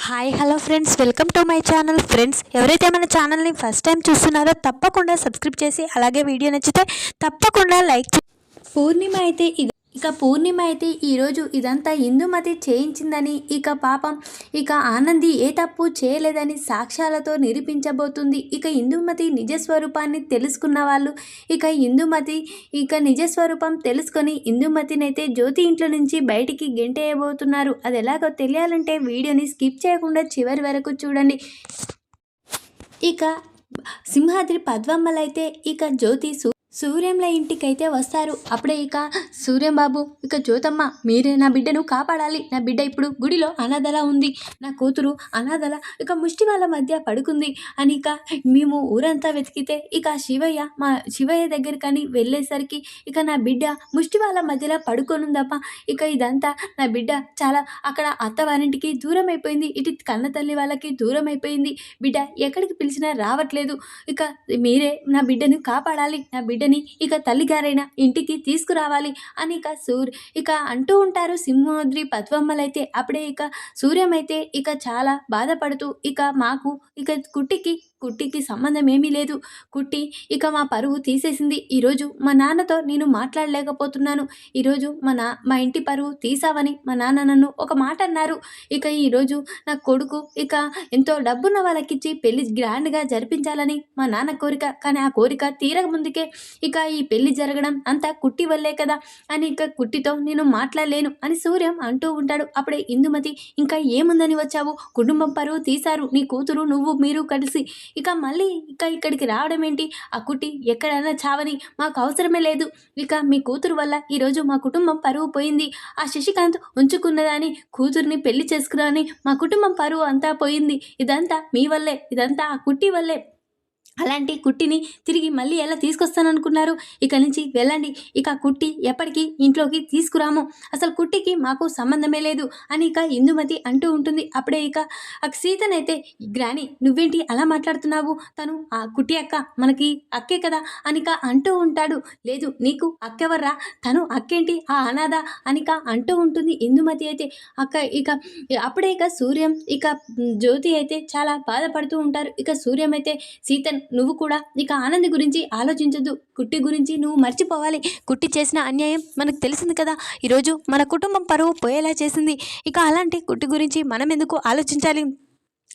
Hi hello friends welcome to my channel friends ఎవరైతే మన ఛానల్ని ఫస్ట్ టైం చూస్తున్నారో తప్పకుండా సబ్స్క్రైబ్ చేసి అలాగే వీడియో నచ్చితే తప్పకుండా లైక్ పూర్ణిమ అయితే ఇది ఇక పూర్ణిమ అయితే ఈరోజు ఇదంతా ఇందుమతి చేయించిందని ఇక పాపం ఇక ఆనంది ఏ తప్పు చేయలేదని సాక్ష్యాలతో నిరూపించబోతుంది. ఇక ఇందుమతి నిజస్వరూపాన్ని తెలుసుకున్న వాళ్ళు ఇక ఇందుమతి ఇక నిజస్వరూపం తెలుసుకొని ఇందుమతినైతే జ్యోతి ఇంట్లో నుంచి బయటికి గెంటేయబోతున్నారు. అది ఎలాగో తెలియాలంటే వీడియోని స్కిప్ చేయకుండా చివరి వరకు చూడండి. ఇక సింహాద్రి పద్మమ్మలైతే ఇక జ్యోతి సూ సూర్యంల ఇంటికైతే వస్తారు. అప్పుడే ఇక సూర్యం బాబు ఇక జ్యోతమ్మ మీరే నా బిడ్డను కాపాడాలి. నా బిడ్డ ఇప్పుడు గుడిలో అనాథలా ఉంది. నా కూతురు అనాథల ఇక ముష్టి వాళ్ళ మధ్య పడుకుంది. అని ఇక మేము ఊరంతా వెతికితే ఇక శివయ్య మా శివయ్య దగ్గరికని వెళ్ళేసరికి ఇక నా బిడ్డ ముష్టి వాళ్ళ మధ్యలో పడుకొనుందప్ప. ఇక ఇదంతా నా బిడ్డ చాలా అక్కడ అత్తవారింటికి దూరం అయిపోయింది ఇటు కన్న తల్లి వాళ్ళకి దూరం అయిపోయింది బిడ్డ ఎక్కడికి పిలిచినా రావట్లేదు. ఇక మీరే నా బిడ్డను కాపాడాలి. నా బిడ్డ బిడ్డని ఇక తల్లిగారైన ఇంటికి తీసుకురావాలి. అని ఇక సూర్ ఇక అంటూ ఉంటారు సింహాద్రి పద్మమ్మలైతే అప్పుడే ఇక సూర్యం అయితే ఇక చాలా బాధపడుతూ ఇక మాకు ఇక కుట్టికి కుట్టికి సంబంధం ఏమీ లేదు. కుట్టి ఇక మా పరువు తీసేసింది. ఈరోజు మా నాన్నతో నేను మాట్లాడలేకపోతున్నాను. ఈరోజు మా నా మా ఇంటి పరువు తీసావని మా నాన్న నన్ను ఒక మాట అన్నారు. ఇక ఈరోజు నా కొడుకు ఇక ఎంతో డబ్బున్న వాళ్ళకిచ్చి పెళ్ళి గ్రాండ్గా జరిపించాలని మా నాన్న కోరిక. కానీ ఆ కోరిక తీరక ముందుకే ఇక ఈ పెళ్ళి జరగడం అంతా కుట్టి వల్లే కదా అని ఇక కుట్టితో నేను మాట్లాడలేను అని సూర్యం అంటూ ఉంటాడు. అప్పుడే ఇందుమతి ఇంకా ఏముందని వచ్చావు? కుటుంబం పరువు తీశారు. నీ కూతురు నువ్వు మీరు కలిసి ఇక మళ్ళీ ఇక ఇక్కడికి రావడం ఏంటి? ఆ కుట్టి ఎక్కడైనా చావని మాకు అవసరమే లేదు. ఇక మీ కూతురు వల్ల ఈరోజు మా కుటుంబం పరువు పోయింది. ఆ శశికాంత్ ఉంచుకున్నదాని కూతుర్ని పెళ్ళి చేసుకురాని మా కుటుంబం పరువు అంతా పోయింది. ఇదంతా మీ వల్లే ఇదంతా ఆ కుట్టి వల్లే. అలాంటి కుట్టిని తిరిగి మళ్ళీ ఎలా తీసుకొస్తాననుకున్నారు? ఇక నుంచి వెళ్ళండి. ఇక కుట్టి ఎప్పటికీ ఇంట్లోకి తీసుకురాము. అసలు కుట్టికి మాకు సంబంధమే లేదు అని ఇక ఇందుమతి అంటూ ఉంటుంది. అప్పుడే ఇక సీతనైతే గ్రాని నువ్వేంటి అలా మాట్లాడుతున్నావు? తను ఆ కుట్టి అక్క మనకి అక్కే కదా? అనిక అంటూ ఉంటాడు. లేదు నీకు అక్కెవర్రా? తను అక్కేంటి? ఆ అనాథ? అనిక అంటూ ఉంటుంది ఇందుమతి అయితే. అక్క ఇక అప్పుడే ఇక సూర్యం ఇక జ్యోతి అయితే చాలా బాధపడుతూ ఉంటారు. ఇక సూర్యం అయితే సీతన్ నువ్వు కూడా ఇక ఆనంద్ గురించి ఆలోచించొద్దు. కుట్టి గురించి నువ్వు మర్చిపోవాలి. కుట్టి చేసిన అన్యాయం మనకు తెలిసింది కదా. ఈరోజు మన కుటుంబం పరువు పోయేలా చేసింది. ఇక అలాంటి కుట్టి గురించి మనం ఎందుకు ఆలోచించాలి?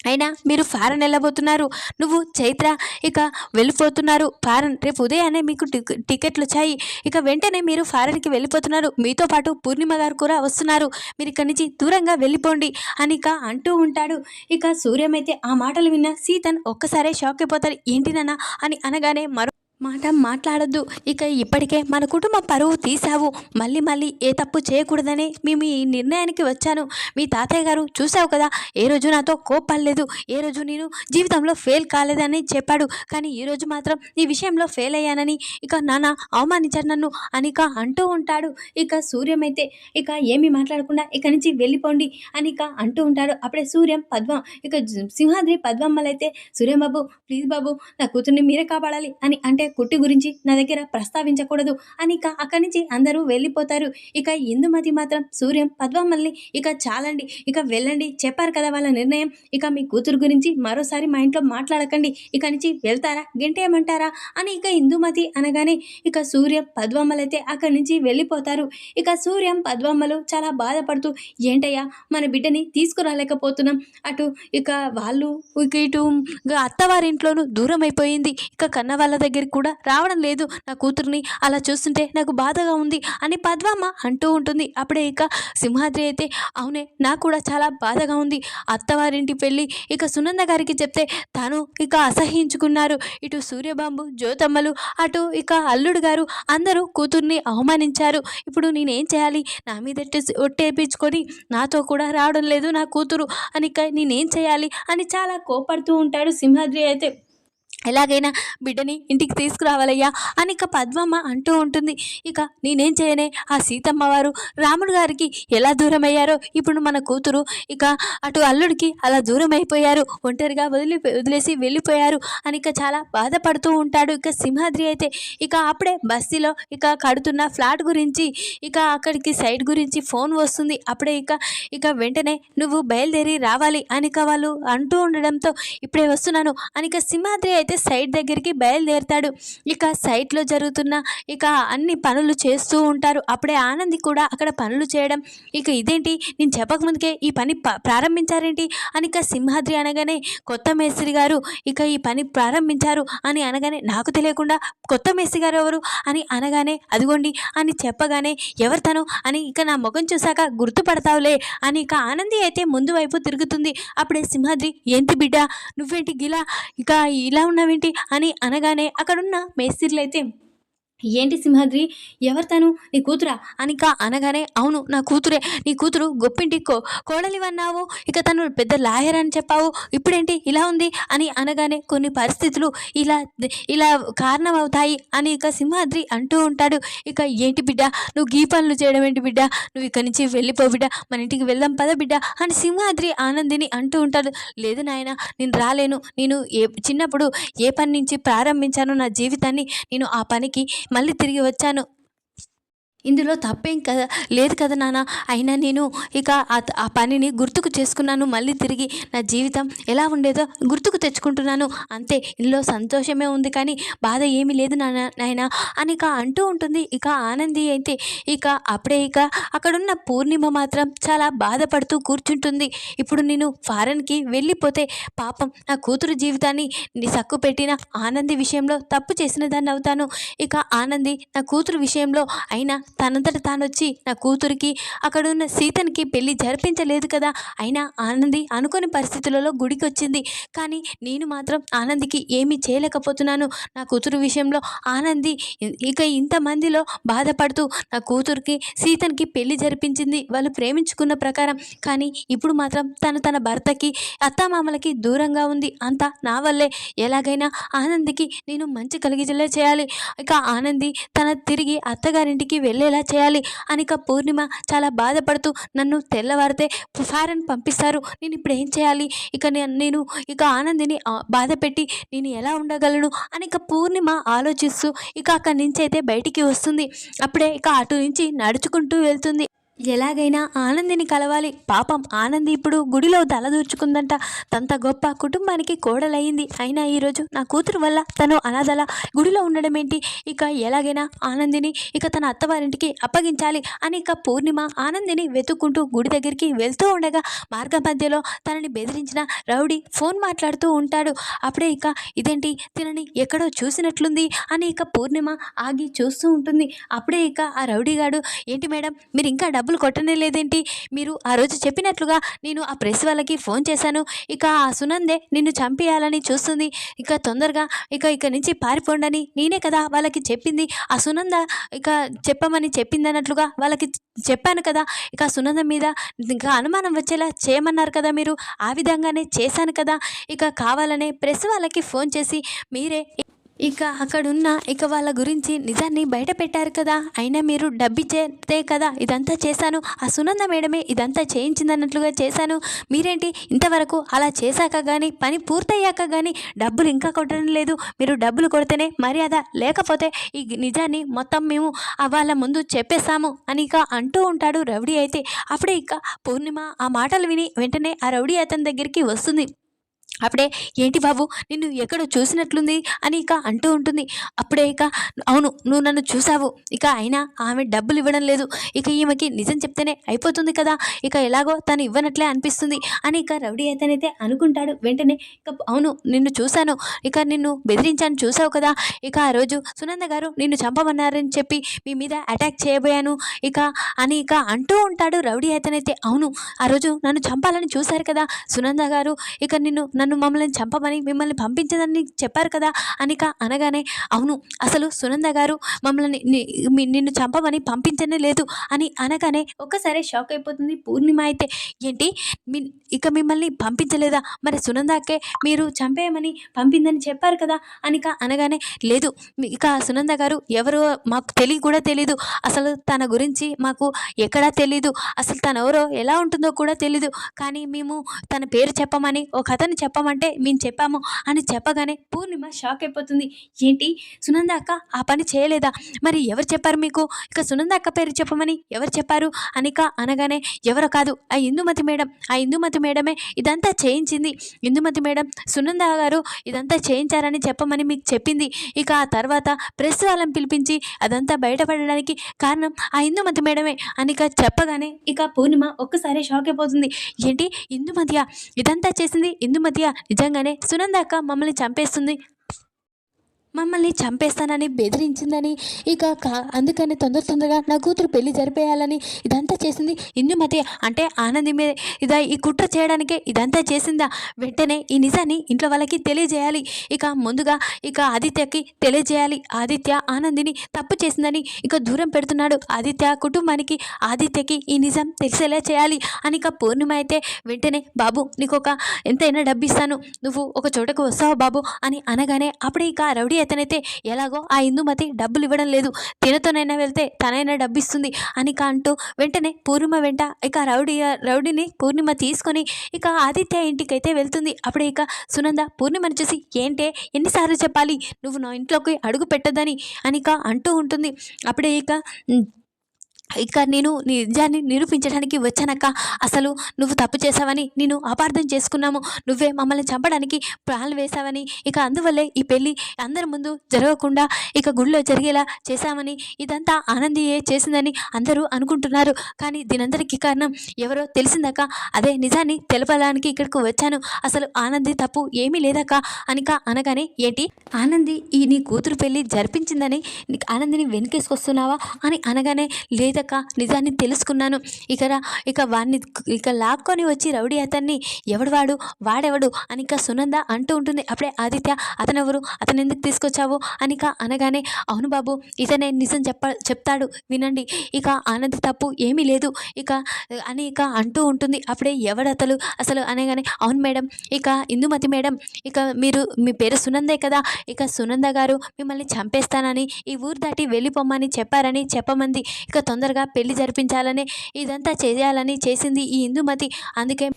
అయినా మీరు ఫారెన్ వెళ్ళబోతున్నారు. నువ్వు చైత్ర ఇక వెళ్ళిపోతున్నారు. ఫారెన్ రేపు ఉదయాన్నే మీకు టికెట్లు వచ్చాయి. ఇక వెంటనే మీరు ఫారెన్కి వెళ్ళిపోతున్నారు. మీతో పాటు పూర్ణిమ గారు కూడా వస్తున్నారు. మీరు ఇక్కడి నుంచి దూరంగా వెళ్ళిపోండి అని ఇక అంటూ ఉంటాడు. ఇక సూర్యమైతే ఆ మాటలు విన్న సీతన్ ఒక్కసారే షాక్ అయిపోతారు ఏంటి నాన్న అని అనగానే మరో మాట మాట్లాడొద్దు. ఇక ఇప్పటికే మన కుటుంబ పరువు తీసావు మళ్ళీ మళ్ళీ ఏ తప్పు చేయకూడదని మేము ఈ నిర్ణయానికి వచ్చాను. మీ తాతయ్య గారు చూసావు కదా ఏ రోజు నాతో కోప్పడలేదు ఏ రోజు నేను జీవితంలో ఫెయిల్ కాలేదని చెప్పాడు. కానీ ఈ రోజు మాత్రం ఈ విషయంలో ఫెయిల్ అయ్యానని ఇక నాన్న అవమానించారు నన్ను అనిక అంటూ ఉంటాడు. ఇక సూర్యం అయితే ఇక ఏమీ మాట్లాడకుండా ఇక నుంచి వెళ్ళిపోండి అనిక అంటూ ఉంటాడు. అప్పుడే సూర్యం పద్మ ఇక సింహాద్రి పద్మమ్మలైతే సూర్యం బాబు ప్లీజ్ బాబు నా కూతుర్ని మీరే కాపాడాలి అని అంటే కుట్టి గురించి నా దగ్గర ప్రస్తావించకూడదు. అని ఇక అక్కడి నుంచి అందరూ వెళ్ళిపోతారు. ఇక ఇందుమతి మాత్రం సూర్యం పద్మమ్మల్ని ఇక చాలండి. ఇక వెళ్ళండి చెప్పారు కదా వాళ్ళ నిర్ణయం. ఇక మీ కూతురు గురించి మరోసారి మా ఇంట్లో మాట్లాడకండి. ఇక నుంచి వెళ్తారా గెంటేయమంటారా? అని ఇక ఇందుమతి అనగానే ఇక సూర్యం పద్మమ్మలైతే అక్కడి నుంచి వెళ్ళిపోతారు. ఇక సూర్యం పద్మమ్మలు చాలా బాధపడుతూ ఏంటయ్యా మన బిడ్డని తీసుకురాలేకపోతున్నాం. అటు ఇక వాళ్ళు ఇక ఇటు ఇక అత్తవారింట్లోనూ దూరం అయిపోయింది ఇక కన్న వాళ్ళ దగ్గరికి కూడా రావడం లేదు. నా కూతుర్ని అలా చూస్తుంటే నాకు బాధగా ఉంది అని పద్మమ్మ అంటూ ఉంటుంది. అప్పుడే ఇక సింహాద్రి అయితే అవునే నాకు కూడా చాలా బాధగా ఉంది. అత్తవారింటి పెళ్ళి ఇక సునంద గారికి చెప్తే తాను ఇక అసహించుకున్నారు ఇటు సూర్యబాంబు జ్యోతమ్మలు అటు ఇక అల్లుడు గారు అందరూ కూతుర్ని అవమానించారు. ఇప్పుడు నేనేం చేయాలి? నా మీద ఒట్టేపించుకొని నాతో కూడా రావడం లేదు నా కూతురు. అని ఇక నేనేం చేయాలి? అని చాలా కోపడుతూ ఉంటాడు సింహాద్రి అయితే. ఎలాగైనా బిడ్డని ఇంటికి తీసుకురావాలయ్యా అని ఇక పద్మమ్మ అంటూ ఉంటుంది. ఇక నేనేం చేయనే? ఆ సీతమ్మ వారు రాముడు గారికి ఎలా దూరం అయ్యారో ఇప్పుడు మన కూతురు ఇక అటు అల్లుడికి అలా దూరం అయిపోయారు ఒంటరిగా వదిలి వదిలేసి వెళ్ళిపోయారు అని ఇక చాలా బాధపడుతూ ఉంటాడు ఇక సింహాద్రి అయితే. ఇక అప్పుడే బస్తీలో ఇక కడుతున్న ఫ్లాట్ గురించి ఇక అక్కడికి సైడ్ గురించి ఫోన్ వస్తుంది. అప్పుడే ఇక ఇక వెంటనే నువ్వు బయలుదేరి రావాలి అనిక వాళ్ళు అంటూ ఉండడంతో ఇప్పుడే వస్తున్నాను అనిక సింహాద్రి అయితే సైట్ దగ్గరికి బయలుదేరుతాడు. ఇక సైట్లో జరుగుతున్న ఇక అన్ని పనులు చేస్తూ ఉంటారు. అప్పుడే ఆనంది కూడా అక్కడ పనులు చేయడం. ఇక ఇదేంటి? నేను చెప్పకముందుకే ఈ పని ప్రారంభించారేంటి? అని ఇక సింహాద్రి అనగానే కొత్త మేస్త్రి గారు ఇక ఈ పని ప్రారంభించారు అని అనగానే నాకు తెలియకుండా కొత్త మేస్త్రి గారు ఎవరు? అని అనగానే అదిగోండి అని చెప్పగానే ఎవరు తను? అని ఇక నా ముఖం చూశాక గుర్తుపడతావులే అని ఇక ఆనంది అయితే ముందు వైపు తిరుగుతుంది. అప్పుడే సింహాద్రి ఏంటి బిడ్డ? నువ్వేంటి గిలా? ఇక ఇలా ఉన్నావేంటి అని అనగానే అక్కడున్న మేస్త్రీలు అయితే ఏంటి సింహాద్రి? ఎవరు తను? నీ కూతురా? అనిక అనగానే అవును నా కూతురే. నీ కూతురు గొప్పింటి కో కోడలివన్నావు. ఇక తను పెద్ద లాయర్ అని చెప్పావు. ఇప్పుడేంటి? ఇలా ఉంది? అని అనగానే కొన్ని పరిస్థితులు ఇలా ఇలా కారణమవుతాయి అని ఇక సింహాద్రి అంటూ ఉంటాడు. ఇక ఏంటి బిడ్డ? నువ్వు గీ పనులు చేయడం ఏంటి బిడ్డ? నువ్వు ఇక్కడి నుంచి వెళ్ళిపో బిడ్డ. మన ఇంటికి వెళ్దాం పద బిడ్డ అని సింహాద్రి ఆనందిని అంటూ ఉంటాడు. లేదు నాయన నేను రాలేను. నేను ఏ చిన్నప్పుడు ఏ పని నుంచి ప్రారంభించానో నా జీవితాన్ని నేను ఆ పనికి మళ్ళీ తిరిగి వచ్చాను. ఇందులో తప్పేం కదా లేదు కదా నాన్న అయినా నేను ఇక ఆ ఆ పనిని గుర్తుకు చేసుకున్నాను. మళ్ళీ తిరిగి నా జీవితం ఎలా ఉండేదో గుర్తుకు తెచ్చుకుంటున్నాను. అంతే ఇందులో సంతోషమే ఉంది కానీ బాధ ఏమీ లేదు నాన్న నాయన అని ఇక అంటూ ఉంటుంది. ఇక ఆనంది అయితే ఇక అప్పుడే ఇక అక్కడున్న పూర్ణిమ మాత్రం చాలా బాధపడుతూ కూర్చుంటుంది. ఇప్పుడు నేను ఫారెన్కి వెళ్ళిపోతే పాపం నా కూతురు జీవితాన్ని సక్కు పెట్టిన ఆనంది విషయంలో తప్పు చేసిన దాన్ని అవుతాను. ఇక ఆనంది నా కూతురు విషయంలో అయినా తనంతట తాను వచ్చి నా కూతురికి అక్కడున్న సీతనికి పెళ్ళి జరిపించలేదు కదా? అయినా ఆనంది అనుకోని పరిస్థితులలో గుడికి వచ్చింది కానీ నేను మాత్రం ఆనందికి ఏమీ చేయలేకపోతున్నాను. నా కూతురు విషయంలో ఆనంది ఇక ఇంతమందిలో బాధపడుతూ నా కూతురికి సీతనికి పెళ్ళి జరిపించింది వాళ్ళు ప్రేమించుకున్న ప్రకారం. కానీ ఇప్పుడు మాత్రం తను తన భర్తకి అత్తామామలకి దూరంగా ఉంది. అంతా నా వల్లే. ఎలాగైనా ఆనందికి నేను మంచి కలిగిజలే చేయాలి. ఇక ఆనంది తన తిరిగి అత్తగారింటికి వెళ్ళేలా చేయాలి. అనిక పూర్ణిమ చాలా బాధపడుతూ నన్ను తెల్లవారితే ఫారెన్ పంపిస్తారు. నేను ఇప్పుడు ఏం చేయాలి? ఇక నేను ఇక ఆనందిని బాధ పెట్టి నేను ఎలా ఉండగలను? అనిక పూర్ణిమ ఆలోచిస్తూ ఇక అక్కడి నుంచి అయితే బయటికి వస్తుంది. అప్పుడే ఇక అటు నుంచి నడుచుకుంటూ వెళ్తుంది. ఎలాగైనా ఆనందిని కలవాలి. పాపం ఆనంది ఇప్పుడు గుడిలో తలదూర్చుకుందంట తంత గొప్ప కుటుంబానికి కోడలయ్యింది. అయినా ఈరోజు నా కూతురు వల్ల తను అనాథల గుడిలో ఉండడం ఏంటి ఇక ఎలాగైనా ఆనందిని ఇక తన అత్తవారింటికి అప్పగించాలి అని ఇక పూర్ణిమ ఆనందిని వెతుక్కుంటూ గుడి దగ్గరికి వెళ్తూ ఉండగా మార్గ మధ్యలో తనని బెదిరించిన రౌడీ ఫోన్ మాట్లాడుతూ ఉంటాడు. అప్పుడే ఇక ఇదేంటి? తినని ఎక్కడో చూసినట్లుంది అని ఇక పూర్ణిమ ఆగి చూస్తూ ఉంటుంది. అప్పుడే ఇక ఆ రౌడీగాడు ఏంటి మేడం మీరు ఇంకా డబ్బులు కొట్టనే లేదేంటి? మీరు ఆ రోజు చెప్పినట్లుగా నేను ఆ ప్రెస్ వాళ్ళకి ఫోన్ చేశాను. ఇక ఆ సునందే నిన్ను చంపేయాలని చూస్తుంది. ఇక తొందరగా ఇక ఇక నుంచి పారిపోండని నేనే కదా వాళ్ళకి చెప్పింది. ఆ సునంద ఇక చెప్పమని చెప్పింది అన్నట్లుగా వాళ్ళకి చెప్పాను కదా. ఇక సునంద మీద ఇంకా అనుమానం వచ్చేలా చేయమన్నారు కదా మీరు. ఆ విధంగానే చేశాను కదా. ఇక కావాలనే ప్రెస్ వాళ్ళకి ఫోన్ చేసి మీరే ఇక అక్కడున్న ఇక వాళ్ళ గురించి నిజాన్ని బయట పెట్టారు కదా. అయినా మీరు డబ్బిచ్చేతే కదా. ఇదంతా చేశాను. ఆ సునంద మేడమే ఇదంతా చేయించిందన్నట్లుగా చేశాను. మీరేంటి ఇంతవరకు అలా చేశాక కానీ పని పూర్తయ్యాక కానీ డబ్బులు ఇంకా కొట్టడం లేదు. మీరు డబ్బులు కొడితేనే మర్యాద లేకపోతే ఈ నిజాన్ని మొత్తం మేము వాళ్ళ ముందు చెప్పేస్తాము అని ఇక అంటూ ఉంటాడు రౌడీ అయితే. అప్పుడే ఇక పూర్ణిమ ఆ మాటలు విని వెంటనే ఆ రౌడీ అతని దగ్గరికి వస్తుంది. అప్పుడే ఏంటి బాబు నిన్ను ఎక్కడో చూసినట్లుంది? అని ఇక అంటూ ఉంటుంది. అప్పుడే ఇక అవును నువ్వు నన్ను చూసావు ఇక అయినా ఆమె డబ్బులు ఇవ్వడం లేదు. ఇక ఈమెకి నిజం చెప్తేనే అయిపోతుంది కదా. ఇక ఎలాగో తను ఇవ్వనట్లే అనిపిస్తుంది అని ఇక రౌడీ అయితేనైతే అనుకుంటాడు. వెంటనే ఇక అవును నిన్ను చూశాను. ఇక నిన్ను బెదిరించాను. చూసావు కదా. ఇక ఆ రోజు సునంద గారు నిన్ను చంపమన్నారని చెప్పి మీ మీద అటాక్ చేయబోయాను. ఇక అని ఇక అంటూ ఉంటాడు రౌడీ అయితేనైతే అవును ఆ రోజు నన్ను చంపాలని చూశారు కదా సునంద గారు. ఇక నిన్ను నన్ను మమ్మల్ని చంపమని మిమ్మల్ని పంపించదని చెప్పారు కదా అనిక అనగానే అవును అసలు సునంద గారు మమ్మల్ని నిన్ను చంపమని పంపించనే లేదు అని అనగానే ఒక్కసారి షాక్ అయిపోతుంది పూర్ణిమ అయితే. ఏంటి? మీ ఇక మిమ్మల్ని పంపించలేదా? మరి సునందాకే మీరు చంపేయమని పంపిందని చెప్పారు కదా అనిక అనగానే లేదు ఇక సునంద గారు ఎవరు మాకు తెలియ కూడా తెలీదు. అసలు తన గురించి మాకు ఎక్కడా తెలీదు. అసలు తన ఎవరో ఎలా ఉంటుందో కూడా తెలీదు. కానీ మేము తన పేరు చెప్పమని ఒక అతను చెప్పమంటే మేము చెప్పాము అని చెప్పగానే పూర్ణిమ షాక్ అయిపోతుంది. ఏంటి? సునంద అక్క ఆ పని చేయలేదా? మరి ఎవరు చెప్పారు మీకు? ఇక సునంద అక్క పేరు చెప్పమని ఎవరు చెప్పారు? అనిక అనగానే ఎవరో కాదు ఆ ఇందుమతి మేడం. ఆ ఇందుమతి మేడమే ఇదంతా చేయించింది. ఇందుమతి మేడం సునంద గారు ఇదంతా చేయించారని చెప్పమని మీకు చెప్పింది. ఇక ఆ తర్వాత ప్రెస్ వాళ్ళని పిలిపించి అదంతా బయటపడడానికి కారణం ఆ ఇందుమతి మేడమే. అనిక చెప్పగానే ఇక పూర్ణిమ ఒక్కసారి షాక్ అయిపోతుంది. ఏంటి? ఇందుమతియా? ఇదంతా చేసింది ఇందుమతియా? నిజంగానే సునంద అక్క మమ్మల్ని చంపేస్తుంది. మమ్మల్ని చంపేస్తానని బెదిరించిందని. ఇక అందుకని తొందర తొందరగా నా కూతురు పెళ్ళి జరిపేయాలని ఇదంతా చేసింది ఇందుమతి అంటే ఆనంది మీద ఇదా ఈ కుట్ర చేయడానికే ఇదంతా చేసిందా? వెంటనే ఈ నిజాన్ని ఇంట్లో వాళ్ళకి తెలియజేయాలి. ఇక ముందుగా ఇక ఆదిత్యకి తెలియజేయాలి. ఆదిత్య ఆనందిని తప్పు చేసిందని ఇక దూరం పెడుతున్నాడు. ఆదిత్య కుటుంబానికి ఆదిత్యకి ఈ నిజం తెలిసేలా చేయాలి. అని ఇక పూర్ణిమ అయితే వెంటనే బాబు నీకు ఒక ఎంతైనా డబ్బిస్తాను. నువ్వు ఒక చోటకు వస్తావు బాబు? అని అనగానే అప్పుడే ఇక రౌడీ చేతనైతే ఎలాగో ఆ ఇందుమతి డబ్బులు ఇవ్వడం లేదు. తినతోనైనా వెళ్తే తనైనా డబ్బు ఇస్తుంది అని అంటూ వెంటనే పూర్ణిమ వెంట ఇక రౌడీ రౌడీని పూర్ణిమ తీసుకొని ఇక ఆదిత్య ఇంటికైతే వెళ్తుంది. అప్పుడే ఇక సునంద పూర్ణిమని చూసి ఏంటే? ఎన్నిసార్లు చెప్పాలి? నువ్వు నా ఇంట్లోకి అడుగు పెట్టదని అనిక అంటూ ఉంటుంది. అప్పుడే ఇక ఇక నేను నిజాన్ని నిరూపించడానికి వచ్చానక్క. అసలు నువ్వు తప్పు చేసావని నేను అపార్థం చేసుకున్నాము. నువ్వే మమ్మల్ని చంపడానికి ప్రాణాలు వేశావని. ఇక అందువల్లే ఈ పెళ్ళి అందరి ముందు జరగకుండా ఇక గుడిలో జరిగేలా చేశామని ఇదంతా ఆనందియే చేసిందని అందరూ అనుకుంటున్నారు. కానీ దీనందరికీ కారణం ఎవరో తెలిసిందక్క. అదే నిజాన్ని తెలపడానికి ఇక్కడికి వచ్చాను. అసలు ఆనంది తప్పు ఏమీ లేదక్క అనిక అనగానే ఏంటి? ఆనంది ఈ నీ కూతురు పెళ్ళి జరిపించిందని ఆనందిని వెనకేసుకొస్తున్నావా? అని అనగానే లేదక్క. నిజాన్ని తెలుసుకున్నాను. ఇక ఇక వాడిని ఇక లాక్కొని వచ్చి రౌడీ అతన్ని ఎవడు వాడు? వాడెవడు? అనిక సునంద అంటూ ఉంటుంది. అప్పుడే ఆదిత్య అతనెవరు? అతను ఎందుకు తీసుకొచ్చావు అనిక అనగానే అవును బాబు ఇతనే నిజం చెప్ప చెప్తాడు. వినండి. ఇక ఆనంద్ తప్పు ఏమీ లేదు. ఇక అని ఇక అంటూ ఉంటుంది. అప్పుడే ఎవడతలు అసలు అనగానే అవును మేడం. ఇక ఇందుమతి మేడం. ఇక మీరు మీ పేరు సునందే కదా? ఇక సునంద గారు మిమ్మల్ని చంపేస్తానని ఈ ఊరు దాటి వెళ్ళిపోమ్మని చెప్పారని చెప్పమంది. ఇక తొందరగా పెళ్ళి జరిపించాలని ఇదంతా చేయాలని చేసింది ఈ ఇందుమతి. అందుకే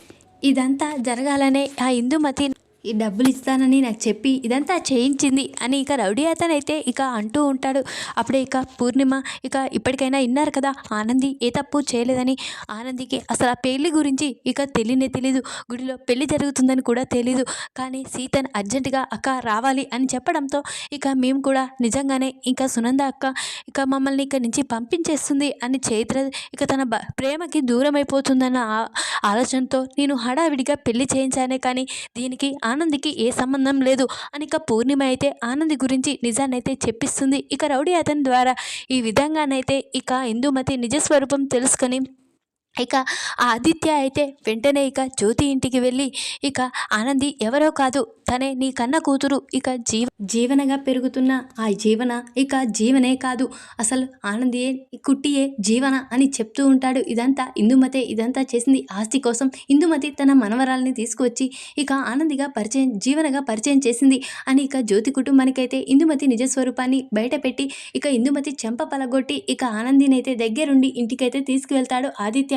ఇదంతా జరగాలనే ఆ ఇందుమతి ఈ డబ్బులు ఇస్తానని నాకు చెప్పి ఇదంతా చేయించింది అని ఇక రౌడీ అతనైతే ఇక అంటూ ఉంటాడు. అప్పుడే ఇక పూర్ణిమ ఇక ఇప్పటికైనా విన్నారు కదా ఆనంది ఏ తప్పు చేయలేదని ఆనందికి అసలు ఆ పెళ్ళి గురించి ఇక తెలియనే తెలీదు. గుడిలో పెళ్ళి జరుగుతుందని కూడా తెలీదు. కానీ సీతను అర్జెంటుగా అక్క రావాలి అని చెప్పడంతో ఇక మేము కూడా నిజంగానే ఇంకా సునంద అక్క ఇక మమ్మల్ని ఇక్కడి నుంచి పంపించేస్తుంది అని చైత్ర ఇక తన బ- ప్రేమకి దూరం అయిపోతుందన్న ఆలోచనతో నేను హడావిడిగా పెళ్ళి చేయించానే కానీ దీనికి ఆనందికి ఏ సంబంధం లేదు. అని ఇక పూర్ణిమ అయితే ఆనంది గురించి నిజాన్నైతే చెప్పిస్తుంది. ఇక రౌడీ అతని ద్వారా ఈ విధంగానైతే ఇక ఇందుమతి నిజస్వరూపం తెలుసుకొని ఇక ఆ ఆదిత్య అయితే వెంటనే ఇక జ్యోతి ఇంటికి వెళ్ళి ఇక ఆనంది ఎవరో కాదు తనే నీ కన్న కూతురు. ఇక జీవ జీవనగా పెరుగుతున్న ఆ జీవన ఇక జీవనే కాదు. అసలు ఆనందియే కుట్టియే జీవన అని చెప్తూ ఉంటాడు. ఇదంతా ఇందుమతే ఇదంతా చేసింది ఆస్తి కోసం. ఇందుమతి తన మనవరాల్ని తీసుకువచ్చి ఇక ఆనందిగా పరిచయం జీవనగా పరిచయం చేసింది అని ఇక జ్యోతి కుటుంబానికైతే ఇందుమతి నిజస్వరూపాన్ని బయటపెట్టి ఇక ఇందుమతి చెంప పలగొట్టి ఇక ఆనందిని అయితే దగ్గరుండి ఇంటికైతే తీసుకువెళ్తాడు ఆదిత్య.